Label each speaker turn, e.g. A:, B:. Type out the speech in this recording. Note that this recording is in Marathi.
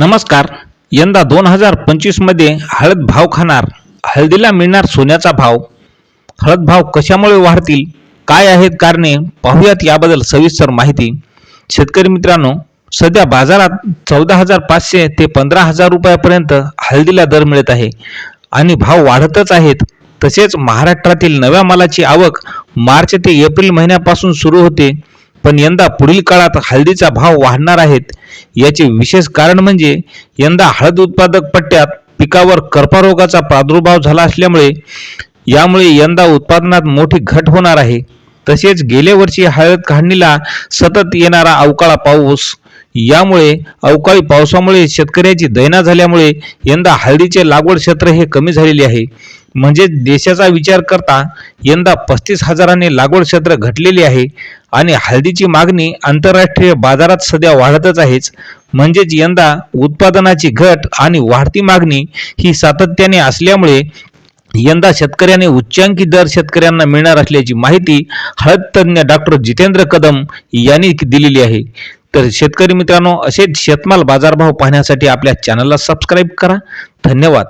A: नमस्कार. यंदा दोन हजार पंचवीसमध्ये हळद भाव खाणार हळदीला मिळणार सोन्याचा भाव. हळद भाव कशामुळे वाढतील काय आहेत कारणे पाहूयात याबद्दल सविस्तर माहिती. शेतकरी मित्रांनो सध्या बाजारात चौदा हजार पाचशे ते पंधरा हजार रुपयापर्यंत हळदीला दर मिळत आहे. आणि भाव वाढतच आहेत. तसेच महाराष्ट्रातील नव्या मालाची आवक मार्च ते एप्रिल महिन्यापासून सुरू होते. पण यंदा पुढील काळात हळदीचा भाव वाढणार आहेत याचे विशेष कारण म्हणजे यंदा हळद उत्पादक पट्ट्यात पिकावर कर्पारोगाचा प्रादुर्भाव झाला असल्यामुळे यामुळे यंदा उत्पादनात मोठी घट होणार आहे. तसेच गेल्या वर्षी हळद काढणीला सतत येणारा अवकाळा पाऊस यामुळे अवकाळी पावसामुळे शेतकऱ्याची दैना झाल्यामुळे यंदा हळदीचे लागवड क्षेत्र हे कमी झालेले आहे. म्हणजे देशाचा विचार करता यंदा पस्तीस हजाराने लागवड क्षेत्र घटलेले आहे आणि हळदीची मागणी आंतरराष्ट्रीय बाजारात सध्या वाढतच आहेच. म्हणजेच यंदा उत्पादनाची घट आणि वाढती मागणी ही सातत्याने असल्यामुळे यंदा शेतकऱ्याने उच्चांकी दर शेतकऱ्यांना मिळणार असल्याची माहिती हळद तज्ज्ञ डॉक्टर जितेंद्र कदम यांनी दिलेली आहे. तर शेतकरी मित्रांनो असेच शेतमाल बाजारभाव पाहण्यासाठी आपल्या चॅनलला सबस्क्राईब करा. धन्यवाद.